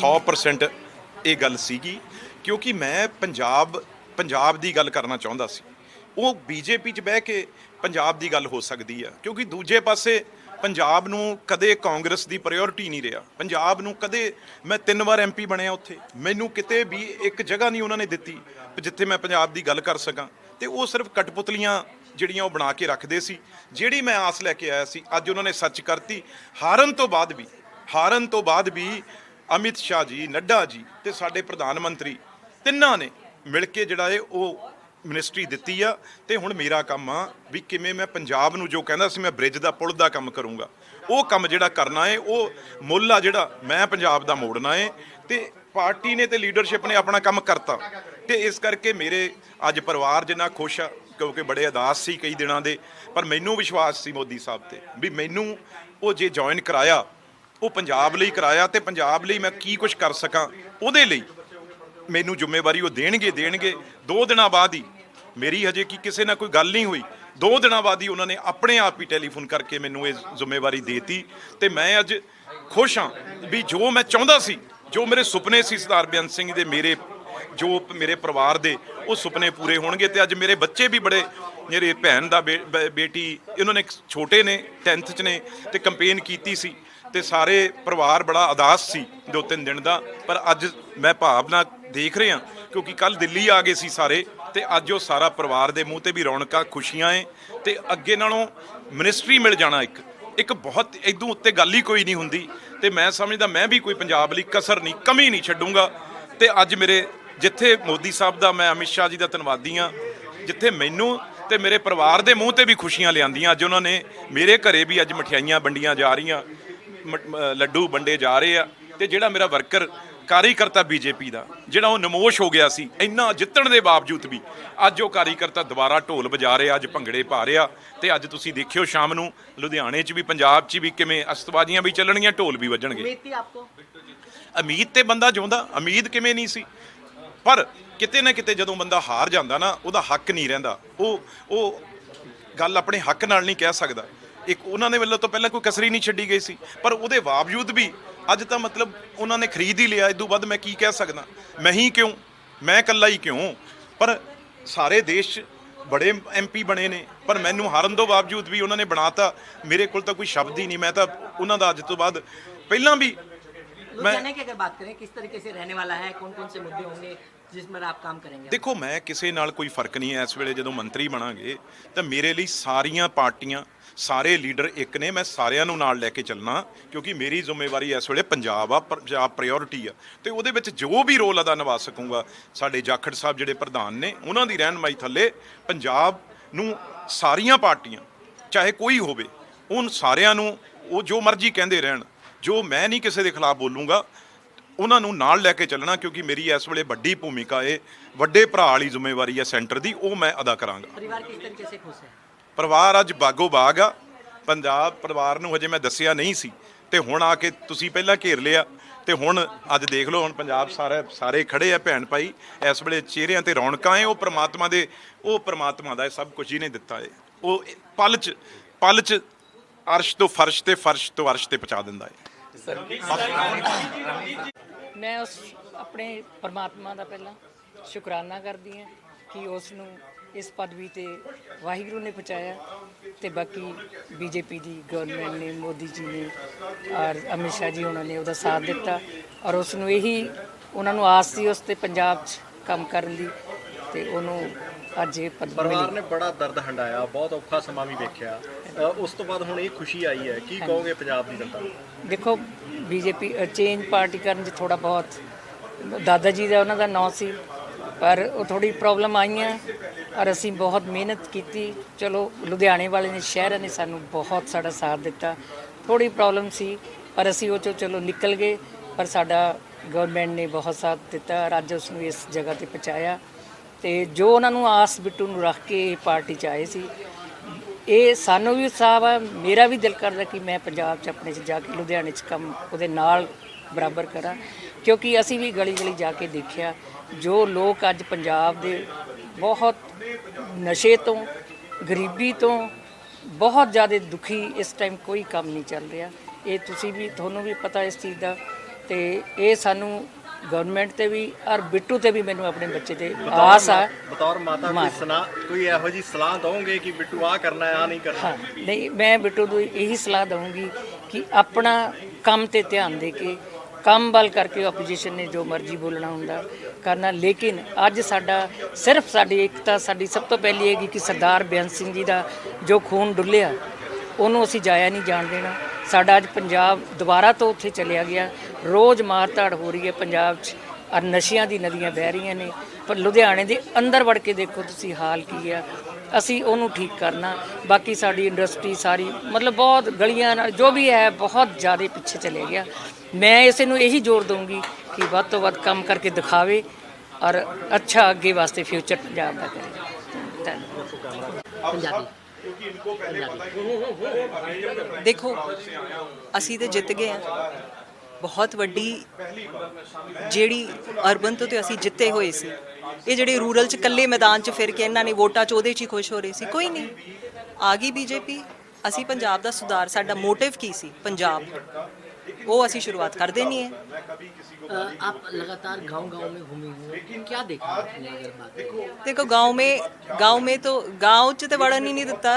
100% ਇਹ ਗੱਲ ਸੀਗੀ, ਕਿਉਂਕਿ ਮੈਂ ਪੰਜਾਬ ਪੰਜਾਬ ਦੀ ਗੱਲ ਕਰਨਾ ਚਾਹੁੰਦਾ ਸੀ। ਉਹ ਬੀਜੇਪੀ 'ਚ ਬਹਿ ਕੇ ਪੰਜਾਬ ਦੀ ਗੱਲ ਹੋ ਸਕਦੀ ਆ, ਕਿਉਂਕਿ ਦੂਜੇ ਪਾਸੇ ਪੰਜਾਬ ਨੂੰ ਕਦੇ ਕਾਂਗਰਸ ਦੀ ਪ੍ਰਾਇੋਰਟੀ ਨਹੀਂ ਰਿਹਾ। ਪੰਜਾਬ ਨੂੰ ਕਦੇ ਮੈਂ ਤਿੰਨ ਵਾਰ ਐਮਪੀ ਬਣਿਆ ਉੱਥੇ। ਮੈਨੂੰ ਕਿਤੇ ਵੀ ਇੱਕ ਜਗ੍ਹਾ ਨਹੀਂ ਉਹਨਾਂ ਨੇ ਦਿੱਤੀ ਜਿੱਥੇ ਮੈਂ ਪੰਜਾਬ ਦੀ ਗੱਲ ਕਰ ਸਕਾਂ। ਤੇ ਉਹ ਸਿਰਫ ਕਟਪੁਤਲੀਆਂ ਜਿਹੜੀਆਂ ਉਹ ਬਣਾ ਕੇ ਰੱਖਦੇ ਸੀ, ਜਿਹੜੀ ਮੈਂ ਆਸ ਲੈ ਕੇ ਆਇਆ ਸੀ। ਅੱਜ ਉਹਨਾਂ ਨੇ ਸੱਚ ਕਰਤੀ। ਹਾਰਨ ਤੋਂ ਬਾਅਦ ਵੀ, ਹਾਰਨ ਤੋਂ ਬਾਅਦ ਵੀ ਅਮਿਤ ਸ਼ਾਹ ਜੀ, ਨੱਡਾ ਜੀ ਤੇ ਸਾਡੇ ਪ੍ਰਧਾਨ ਮੰਤਰੀ ਤਿੰਨਾਂ ਨੇ ਮਿਲ ਕੇ ਜਿਹੜਾ ਇਹ ਉਹ ਮਿਨਿਸਟਰੀ ਦਿੱਤੀ ਆ ਤੇ ਹੁਣ ਮੇਰਾ ਕੰਮ ਆ ਵੀ ਕਿਵੇਂ ਮੈਂ ਪੰਜਾਬ ਨੂੰ ਜੋ ਕਹਿੰਦਾ ਸੀ ਮੈਂ ਬ੍ਰਿਜ ਦਾ ਪੁਲ ਦਾ ਕੰਮ ਕਰੂੰਗਾ। ਉਹ ਕੰਮ ਜਿਹੜਾ ਕਰਨਾ ਹੈ ਉਹ ਮੁੱਲ ਆ ਜਿਹੜਾ ਮੈਂ ਪੰਜਾਬ ਦਾ ਮੋੜਨਾ ਹੈ ਤੇ ਪਾਰਟੀ ਨੇ ਤੇ ਲੀਡਰਸ਼ਿਪ ਨੇ ਆਪਣਾ ਕੰਮ ਕਰਤਾ ਤੇ ਇਸ ਕਰਕੇ ਮੇਰੇ ਅੱਜ ਪਰਿਵਾਰ ਜਿੰਨਾ ਖੁਸ਼ ਆ, ਕਿਉਂਕਿ ਬੜੇ ਅਦਾਸ ਸੀ ਕਈ ਦਿਨਾਂ ਦੇ, ਪਰ ਮੈਨੂੰ ਵਿਸ਼ਵਾਸ ਸੀ ਮੋਦੀ ਸਾਹਿਬ ਤੇ ਵੀ ਮੈਨੂੰ ਉਹ ਜੇ ਜੁਆਇਨ ਕਰਾਇਆ ਉਹ ਪੰਜਾਬ ਲਈ ਕਰਾਇਆ ਤੇ ਪੰਜਾਬ ਲਈ ਮੈਂ ਕੀ ਕੁਝ ਕਰ ਸਕਾਂ, ਉਹਦੇ ਲਈ ਮੈਨੂੰ ਜ਼ਿੰਮੇਵਾਰੀ ਉਹ ਦੇਣਗੇ ਦੇਣਗੇ। ਦੋ ਦਿਨਾਂ ਬਾਅਦ ਹੀ ਮੇਰੀ ਹਜੇ ਕੀ ਕਿਸੇ ਨਾਲ ਕੋਈ ਗੱਲ ਨਹੀਂ ਹੋਈ। ਦੋ ਦਿਨਾਂ ਬਾਅਦ ਹੀ ਉਹਨਾਂ ਨੇ ਆਪਣੇ ਆਪ ਹੀ ਟੈਲੀਫੋਨ ਕਰਕੇ ਮੈਨੂੰ ਇਹ ਜ਼ਿੰਮੇਵਾਰੀ ਦੇਤੀ ਤੇ ਮੈਂ ਅੱਜ ਖੁਸ਼ ਹਾਂ ਵੀ ਜੋ ਮੈਂ ਚਾਹੁੰਦਾ ਸੀ, ਜੋ ਮੇਰੇ ਸੁਪਨੇ ਸੀ ਸਰਦਾਰ ਬੇਅੰਤ ਸਿੰਘ ਦੇ ਮੇਰੇ, ਜੋ ਮੇਰੇ ਪਰਿਵਾਰ ਦੇ, ਉਹ ਸੁਪਨੇ ਪੂਰੇ ਹੋਣਗੇ ਤੇ ਅੱਜ ਮੇਰੇ ਬੱਚੇ ਵੀ ਬੜੇ, ਮੇਰੇ ਭੈਣ ਦਾ ਬੇ- ਬੇ- ਬੇਟੀ, ਇਹਨਾਂ ਨੇ ਛੋਟੇ ਨੇ 10th ਚ ਨੇ ਤੇ ਕੰਪੇਨ ਕੀਤੀ ਸੀ ਤੇ ਸਾਰੇ ਪਰਿਵਾਰ ਬੜਾ ਅਦਾਸ ਸੀ ਦੋ ਤਿੰਨ ਦਿਨ ਦਾ, ਪਰ ਅੱਜ ਮੈਂ ਭਾਵਨਾ ਦੇਖ ਰਿਹਾ ਕਿਉਂਕਿ ਕੱਲ ਦਿੱਲੀ ਆ ਗਏ ਸੀ ਸਾਰੇ ਤੇ ਅੱਜ ਉਹ ਸਾਰਾ ਪਰਿਵਾਰ ਦੇ ਮੂੰਹ ਤੇ ਵੀ ਰੌਣਕਾਂ, ਖੁਸ਼ੀਆਂ ਏ ਤੇ ਅੱਗੇ ਨਾਲੋਂ ਮਿਨਿਸਟਰੀ ਮਿਲ ਜਾਣਾ ਇੱਕ। ਇੱਕ ਬਹੁਤ ਇਦੋਂ ਉੱਤੇ ਗੱਲ ਹੀ ਕੋਈ ਨਹੀਂ ਹੁੰਦੀ ਤੇ ਮੈਂ ਸਮਝਦਾ ਮੈਂ ਵੀ ਕੋਈ ਪੰਜਾਬ ਲਈ ਕਸਰ ਨਹੀਂ, ਕਮੀ ਨਹੀਂ ਛੱਡੂੰਗਾ ਤੇ ਅੱਜ ਮੇਰੇ ਜਿੱਥੇ ਮੋਦੀ ਸਾਹਿਬ ਦਾ, ਮੈਂ ਅਮਿਤ ਸ਼ਾਹ ਜੀ ਦਾ ਧੰਨਵਾਦੀ ਹਾਂ, ਜਿੱਥੇ ਮੈਨੂੰ ਤੇ ਮੇਰੇ ਪਰਿਵਾਰ ਦੇ ਮੂੰਹ ਤੇ ਵੀ ਖੁਸ਼ੀਆਂ ਲਿਆਂਦੀਆਂ, ਅੱਜ ਉਹਨਾਂ ਨੇ ਮੇਰੇ ਘਰੇ ਵੀ ਅੱਜ ਮਠਿਆਈਆਂ ਵੰਡੀਆਂ ਜਾ ਰਹੀਆਂ। ਲੱਡੂ ਵੰਡੇ ਜਾ ਰਹੇ ਆ ਤੇ ਜਿਹੜਾ ਮੇਰਾ ਵਰਕਰ ਕਾਰੀਕਰਤਾ ਬੀਜੇਪੀ ਦਾ ਜਿਹੜਾ ਉਹ ਨਮੋਸ਼ ਹੋ ਗਿਆ ਸੀ ਇੰਨਾ ਜਿੱਤਣ ਦੇ ਬਾਵਜੂਦ ਵੀ ਅੱਜ ਉਹ ਕਾਰੀਕਰਤਾ ਦੁਬਾਰਾ ਢੋਲ ਵਜਾ ਰਿਹਾ ਅੱਜ ਭੰਗੜੇ ਪਾ ਰਿਹਾ ਤੇ ਅੱਜ ਤੁਸੀਂ ਦੇਖਿਓ ਸ਼ਾਮ ਨੂੰ ਲੁਧਿਆਣੇ 'ਚ ਵੀ ਪੰਜਾਬ 'ਚ ਵੀ ਕਿਵੇਂ ਅਸਤਵਾਜੀਆਂ ਵੀ ਚੱਲਣਗੀਆਂ ਢੋਲ ਵੀ ਵੱਜਣਗੇ। ਉਮੀਦ ਤੇ ਉਮੀਦ ਤੇ ਬੰਦਾ ਜਿਉਂਦਾ ਉਮੀਦ ਕਿਵੇਂ ਨਹੀਂ ਸੀ। ਪਰ ਕਿਤੇ ਨਾ ਕਿਤੇ ਜਦੋਂ ਬੰਦਾ ਹਾਰ ਜਾਂਦਾ ਨਾ ਉਹਦਾ ਹੱਕ ਨਹੀਂ ਰਹਿੰਦਾ। ਉਹ ਉਹ ਗੱਲ ਆਪਣੇ ਹੱਕ ਨਾਲ ਨਹੀਂ ਕਹਿ ਸਕਦਾ। ਇੱਕ ਉਹਨਾਂ ਦੇ ਵੱਲੋਂ ਤੋਂ ਪਹਿਲਾਂ ਕੋਈ ਕਸਰੀ ਨਹੀਂ ਛੱਡੀ ਗਈ ਸੀ ਪਰ ਉਹਦੇ ਬਾਵਜੂਦ ਵੀ ਅੱਜ ਤਾਂ ਮਤਲਬ ਉਹਨਾਂ ਨੇ ਖਰੀਦ ਹੀ ਲਿਆ ਇਦੋਂ ਵੱਧ ਮੈਂ ਕੀ ਕਹਿ ਸਕਦਾ ਮੈਂ ਹੀ ਕਿਉਂ ਮੈਂ ਇਕੱਲਾ ਹੀ ਕਿਉਂ ਪਰ ਸਾਰੇ ਦੇਸ਼ 'ਚ ਬੜੇ ਐਮਪੀ ਬਣੇ ਨੇ ਪਰ ਮੈਨੂੰ ਹਾਰਨ ਤੋਂ ਬਾਵਜੂਦ ਵੀ ਉਹਨਾਂ ਨੇ ਬਣਾਤਾ ਮੇਰੇ ਕੋਲ ਤਾਂ ਕੋਈ ਸ਼ਬਦ ਹੀ ਨਹੀਂ ਮੈਂ ਤਾਂ ਉਹਨਾਂ ਦਾ ਅੱਜ ਤੋਂ ਬਾਅਦ ਪਹਿਲਾਂ ਵੀ लुधियाना की अगर बात करें किस तरीके से रहने वाला है कौन कौन से मुद्दे होंगे जिसमें आप काम करेंगे ਦੇਖੋ ਮੈਂ ਕਿਸੇ ਨਾਲ ਕੋਈ ਫਰਕ ਨਹੀਂ ਹੈ ਇਸ ਵੇਲੇ ਜਦੋਂ ਮੰਤਰੀ ਬਣਾਂਗੇ ਤਾਂ ਮੇਰੇ ਲਈ ਸਾਰੀਆਂ ਪਾਰਟੀਆਂ ਸਾਰੇ ਲੀਡਰ ਇੱਕ ਨੇ ਮੈਂ ਸਾਰਿਆਂ ਨੂੰ ਨਾਲ ਲੈ ਕੇ ਚੱਲਣਾ ਕਿਉਂਕਿ ਮੇਰੀ ਜ਼ਿੰਮੇਵਾਰੀ ਇਸ ਵੇਲੇ ਪੰਜਾਬ ਆ ਪੰਜਾਬ ਪ੍ਰਾਇੋਰਟੀ ਆ ਤੇ ਉਹਦੇ ਵਿੱਚ ਜੋ ਵੀ ਰੋਲ ਅਦਾ ਨਿਭਾ ਸਕੂੰਗਾ ਸਾਡੇ ਜਾਖੜ ਸਾਹਿਬ ਜਿਹੜੇ ਪ੍ਰਧਾਨ ਨੇ ਉਹਨਾਂ ਦੀ ਰਹਿਨਮਾਈ ਥੱਲੇ ਪੰਜਾਬ ਨੂੰ ਸਾਰੀਆਂ ਪਾਰਟੀਆਂ ਚਾਹੇ ਕੋਈ ਹੋਵੇ ਉਨ ਸਾਰਿਆਂ ਨੂੰ ਉਹ ਜੋ ਮਰਜ਼ੀ ਕਹਿੰਦੇ ਰਹਿਣ ਜੋ ਮੈਂ ਨਹੀਂ ਕਿਸੇ ਦੇ ਖਿਲਾਫ ਬੋਲੂੰਗਾ ਉਹਨਾਂ ਨੂੰ ਨਾਲ ਲੈ ਕੇ ਚੱਲਣਾ ਕਿਉਂਕਿ ਮੇਰੀ ਇਸ ਵੇਲੇ ਵੱਡੀ ਭੂਮਿਕਾ ਏ ਵੱਡੇ ਭਰਾ ਵਾਲੀ ਜ਼ਿੰਮੇਵਾਰੀ ਹੈ ਸੈਂਟਰ ਦੀ ਉਹ ਮੈਂ ਅਦਾ ਕਰਾਂਗਾ। ਪਰਿਵਾਰ ਕਿਸ ਤਰੀਕੇ ਸੇ ਖੁਸ਼ ਹੈ? ਪਰਿਵਾਰ ਅੱਜ ਬਾਗੋ ਬਾਗ ਆ। ਪੰਜਾਬ ਪਰਿਵਾਰ ਨੂੰ ਹਜੇ ਮੈਂ ਦੱਸਿਆ ਨਹੀਂ ਸੀ। ਤੇ ਹੁਣ ਆ ਕੇ ਤੁਸੀਂ ਪਹਿਲਾਂ ਘੇਰ ਲਿਆ ਤੇ ਹੁਣ ਅੱਜ ਦੇਖ ਲਓ ਹੁਣ ਪੰਜਾਬ ਸਾਰੇ ਸਾਰੇ ਖੜੇ ਆ ਭੈਣ ਭਾਈ। ਇਸ ਵੇਲੇ ਚਿਹਰਿਆਂ ਤੇ ਰੌਣਕਾਂ ਐ ਉਹ ਪ੍ਰਮਾਤਮਾ ਦੇ ਉਹ ਪ੍ਰਮਾਤਮਾ ਦਾ ਇਹ ਸਭ ਕੁਝ ਹੀ ਨੇ ਦਿੱਤਾ ਹੈ ਉਹ ਪਲ ਚ ਪਲ ਚ ਅਰਸ਼ ਤੋਂ ਫਰਸ਼ ਤੇ ਫਰਸ਼ ਤੋਂ ਅਰਸ਼ ਤੇ ਪਹੁੰਚਾ ਦਿੰਦਾ ਏ। ਮੈਂ ਉਸ ਆਪਣੇ ਪਰਮਾਤਮਾ ਦਾ ਪਹਿਲਾਂ ਸ਼ੁਕਰਾਨਾ ਕਰਦੀ ਹਾਂ ਕਿ ਉਸ ਨੂੰ ਇਸ ਪਦਵੀ ਤੇ ਵਾਹਿਗੁਰੂ ਨੇ ਪਹੁੰਚਾਇਆ ਤੇ ਬਾਕੀ ਬੀਜੇਪੀ ਦੀ ਗਵਰਨਮੈਂਟ ਨੇ ਮੋਦੀ ਜੀ ਨੇ ਔਰ ਅਮਿਤ ਸ਼ਾਹ ਜੀ ਉਹਨਾਂ ਨੇ ਉਹਦਾ ਸਾਥ ਦਿੱਤਾ ਔਰ ਉਸ ਨੂੰ ਇਹੀ ਉਹਨਾਂ ਨੂੰ ਆਸ ਸੀ ਉਸ ਤੇ ਪੰਜਾਬ 'ਚ ਕੰਮ ਕਰਨ ਦੀ ਤੇ ਉਹਨੂੰ ਅੱਜ ਇਹ ਪਦਵੀ ਪਰਿਵਾਰ ਮਿਲੀ। ਨੇ ਬੜਾ ਦਰਦ ਹੰਡਾਇਆ ਬਹੁਤ ਔਖਾ ਸਮਾਂ ਵੀ ਵੇਖਿਆ। ਅ, ਉਸ ਤੋਂ ਬਾਅਦ ਹੁਣ ਇਹ ਖੁਸ਼ੀ ਆਈ ਹੈ। ਕੀ ਕਹੋਗੇ ਪੰਜਾਬ ਦੀ ਜਨਤਾ ਨੂੰ? ਦੇਖੋ ਬੀਜੇਪੀ ਚੇਂਜ ਪਾਰਟੀ ਕਰਨ 'ਚ ਥੋੜਾ ਬਹੁਤ ਦਾਦਾ ਜੀ ਦਾ ਉਹਨਾਂ ਦਾ ਨਾਂ ਸੀ ਪਰ ਉਹ ਥੋੜੀ ਪ੍ਰੋਬਲਮ ਆਈਆਂ ਔਰ ਅਸੀਂ ਬਹੁਤ ਮਿਹਨਤ ਕੀਤੀ। ਚਲੋ ਲੁਧਿਆਣੇ ਵਾਲੇ ਨੇ ਸ਼ਹਿਰਾਂ ਨੇ ਸਾਨੂੰ ਬਹੁਤ ਸਾਡਾ ਸਾਥ ਦਿੱਤਾ। ਥੋੜੀ ਪ੍ਰੋਬਲਮ ਸੀ ਪਰ ਅਸੀਂ ਉਹ ਚੋਂ ਚਲੋ ਨਿਕਲ ਗਏ ਪਰ ਸਾਡਾ ਗਵਰਨਮੈਂਟ ਨੇ ਬਹੁਤ ਸਾਥ ਦਿੱਤਾ ਔਰ ਅੱਜ ਉਸ ਨੂੰ ਇਸ ਜਗ੍ਹਾ ਤੇ ਪਹੁੰਚਾਇਆ। ਤੇ ਜੋ ਉਹਨਾਂ ਨੂੰ ਆਸ ਬਿੱਟੂ ਨੂੰ ਰੱਖ ਕੇ ਇਹ ਪਾਰਟੀ ਚ ਆਏ ਸੀ ਇਹ ਸਾਨੂੰ ਵੀ ਉਤਸ਼ਾਹ ਆ ਮੇਰਾ ਵੀ ਦਿਲ ਕਰਦਾ ਕਿ ਮੈਂ ਪੰਜਾਬ 'ਚ ਆਪਣੇ 'ਚ ਜਾ ਕੇ, ਲੁਧਿਆਣੇ 'ਚ ਕੰਮ ਉਹਦੇ ਨਾਲ ਬਰਾਬਰ ਕਰਾਂ। ਕਿਉਂਕਿ ਅਸੀਂ ਵੀ ਗਲੀ ਗਲੀ ਜਾ ਕੇ ਦੇਖਿਆ, ਜੋ ਲੋਕ ਅੱਜ ਪੰਜਾਬ ਦੇ ਬਹੁਤ ਨਸ਼ੇ ਤੋਂ, ਗਰੀਬੀ ਤੋਂ ਬਹੁਤ ਜ਼ਿਆਦਾ ਦੁਖੀ ਇਸ ਟਾਈਮ ਕੋਈ ਕੰਮ ਨਹੀਂ ਚੱਲ ਰਿਹਾ। ਇਹ ਤੁਸੀਂ ਵੀ, ਤੁਹਾਨੂੰ ਵੀ ਪਤਾ ਇਸ ਚੀਜ਼ ਦਾ ਤੇ ਇਹ ਸਾਨੂੰ ਗਵਰਨਮੈਂਟ ਤੇ ਵੀ ਔਰ ਬਿੱਟੂ ਤੇ ਵੀ ਮੈਨੂੰ ਆਪਣੇ ਬੱਚੇ ਤੇ ਆਸ ਆ। ਬਤੌਰ ਮਾਤਾ ਕੋਈ। ਸੁਣਾ ਕੋਈ ਇਹੋ ਜੀ ਸਲਾਹ ਦਵੋਗੇ ਕਿ ਬਿੱਟੂ ਆ ਕਰਨਾ ਹੈ ਆ ਨਹੀਂ ਕਰਨਾ? ਨਹੀਂ ਮੈਂ ਬਿੱਟੂ ਨੂੰ ਇਹੀ ਸਲਾਹ ਦਵਾਂਗੀ ਕਿ ਆਪਣਾ ਕੰਮ ਤੇ ਧਿਆਨ ਦੇ ਕੇ ਕੰਮ ਵੱਲ ਕਰਕੇ ਆਪੋਜੀਸ਼ਨ ਨੇ ਜੋ ਮਰਜ਼ੀ ਬੋਲਣਾ ਹੁੰਦਾ ਕਰਨਾ ਲੇਕਿਨ ਅੱਜ ਸਾਡਾ ਸਿਰਫ ਸਾਡੀ ਏਕਤਾ ਸਾਡੀ ਸਭ ਤੋਂ ਪਹਿਲੀ ਹੈਗੀ ਕਿ ਸਰਦਾਰ ਬੇਅੰਤ ਸਿੰਘ ਜੀ ਦਾ ਜੋ ਖੂਨ ਡੁੱਲਿਆ ਉਹਨੂੰ ਅਸੀਂ ਜਾਇਆ ਨਹੀਂ ਜਾਣ ਦੇਣਾ। ਸਾਡਾ ਅੱਜ ਪੰਜਾਬ ਦੁਬਾਰਾ ਤੋਂ ਉੱਥੇ ਚਲਿਆ ਗਿਆ। ਰੋਜ਼ ਮਾਰਤਾੜ ਹੋ ਰਹੀ ਹੈ ਪੰਜਾਬ 'ਚ। ਔਰ ਨਸ਼ਿਆਂ ਦੀ ਨਦੀਆਂ ਵਹਿ ਰਹੀਆਂ ਨੇ। ਪਰ ਲੁਧਿਆਣੇ ਦੇ ਅੰਦਰ ਵੜ ਕੇ ਦੇਖੋ ਤੁਸੀਂ ਹਾਲ ਕੀ ਆ ਅਸੀਂ ਉਹਨੂੰ ਠੀਕ ਕਰਨਾ। ਬਾਕੀ ਸਾਡੀ ਇੰਡਸਟਰੀ ਸਾਰੀ ਮਤਲਬ ਬਹੁਤ ਗਲੀਆਂ ਨਾਲ ਜੋ ਵੀ ਹੈ ਬਹੁਤ ਜ਼ਿਆਦਾ ਪਿੱਛੇ ਚਲੇ ਗਿਆ। ਮੈਂ ਇਸ ਨੂੰ ਇਹੀ ਜ਼ੋਰ ਦਊਂਗੀ ਕਿ ਵੱਧ ਤੋਂ ਵੱਧ ਕੰਮ ਕਰਕੇ ਦਿਖਾਵੇ। ਔਰ ਅੱਛਾ ਅੱਗੇ ਵਾਸਤੇ ਫਿਊਚਰ ਪੰਜਾਬ ਦਾ ਕਰੇ। ਦੇਖੋ ਅਸੀਂ ਤੇ ਜਿੱਤ ਗਏ ਆ ਬਹੁਤ ਵੱਡੀ ਜਿਹੜੀ ਅਰਬਨ ਤੋਂ ਤੇ ਅਸੀਂ ਜਿੱਤੇ ਹੋਏ ਸੀ ਇਹ ਜਿਹੜੇ ਰੂਰਲ ਚ ਕੱਲੇ ਮੈਦਾਨ ਚ ਫਿਰ ਕੇ ਇਹਨਾਂ ਨੇ ਵੋਟਾਂ ਚ ਉਹਦੇ ਚ ਹੀ ਖੁਸ਼ ਹੋ ਰਹੇ ਸੀ ਕੋਈ ਨਹੀਂ ਆ ਗਈ ਬੀਜੇਪੀ ਅਸੀਂ ਪੰਜਾਬ ਦਾ ਸੁਧਾਰ ਸਾਡਾ ਮੋਟਿਵ ਕੀ ਸੀ ਪੰਜਾਬ ਉਹ ਅਸੀਂ ਸ਼ੁਰੂਆਤ ਕਰ ਦੇਣੀ ਹੈ अ, आप लगातार गांव-गांव में घूमे हुए हैं क्या देखा आपने अगर बात करें ਦੇਖੋ गांव में गांव में तो गांव ਚ ਤੇ ਵੜਨ ਹੀ ਨਹੀਂ ਦਿੱਤਾ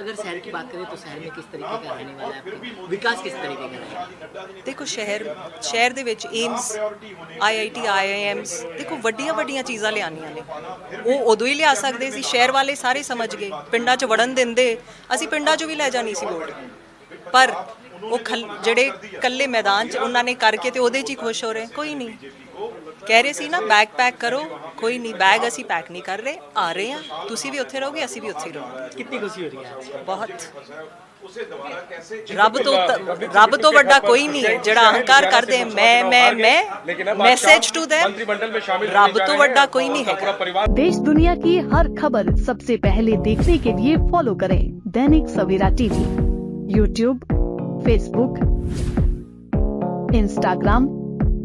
अगर शहर की बात करें तो शहर में किस तरीके का रहने वाला है आपका विकास किस तरीके का रहेगा ਦੇਖੋ ਸ਼ਹਿਰ ਸ਼ਹਿਰ ਦੇ ਵਿੱਚ ਏਮਸ ਆਈਆਈਟੀ ਆਈਆਈਐਮਸ ਦੇਖੋ ਵੱਡੀਆਂ ਵੱਡੀਆਂ ਚੀਜ਼ਾਂ ਲਿਆਉਣੀਆਂ ਨੇ ਉਹ ਉਦੋਂ ਹੀ ਲਿਆ ਸਕਦੇ ਸੀ ਸ਼ਹਿਰ ਵਾਲੇ ਸਾਰੇ ਸਮਝ ਗਏ ਪਿੰਡਾਂ 'ਚ ਵੜਨ ਦਿੰਦੇ ਅਸੀਂ ਪਿੰਡਾਂ 'ਚੋਂ ਵੀ ਲੈ ਜਾਣੀ ਸੀ ਵੋਟ ਪਰ ਉਹ ਖਲ- ਜਿਹੜੇ ਕੱਲੇ ਮੈਦਾਨ 'ਚ ਉਹਨਾਂ ਨੇ ਕਰਕੇ ਤੇ ਉਹਦੇ 'ਚ ਹੀ ਖੁਸ਼ ਹੋ ਰਹੇ ਕੋਈ ਨਹੀਂ ਕਹਿ ਰਹੇ ਸੀ ਨਾ ਬੈਗ ਪੈਕ ਕਰੋ ਕੋਈ ਨਹੀਂ ਬੈਗ ਅਸੀਂ ਪੈਕ ਨਹੀਂ ਕਰ ਰਹੇ ਆ ਰਹੇ ਹਾਂ ਤੁਸੀਂ ਵੀ ਉੱਥੇ ਰਹੋਗੇ ਅਸੀਂ ਵੀ ਉੱਥੇ ਹੀ ਰਹਾਂਗੇ कितनी खुशी हो रही है आज ਬਹੁਤ ਰੱਬ ਤੋਂ ਉੱਤ- ਰੱਬ ਤੋਂ ਵੱਡਾ ਕੋਈ ਨਹੀਂ ਹੈ ਜਿਹੜਾ ਅਹੰਕਾਰ ਕਰਦੇ ਹੈ, ਮੈਂ ਮੈਂ ਮੈਂ ਮੈਸੇਜ ਟੂ them ਰੱਬ ਤੋਂ ਵੱਡਾ ਕੋਈ ਨਹੀਂ ਹੈਗਾ देश दुनिया की हर खबर सबसे पहले देखने के लिए फॉलो करें Dainik Savera TV YouTube Facebook Instagram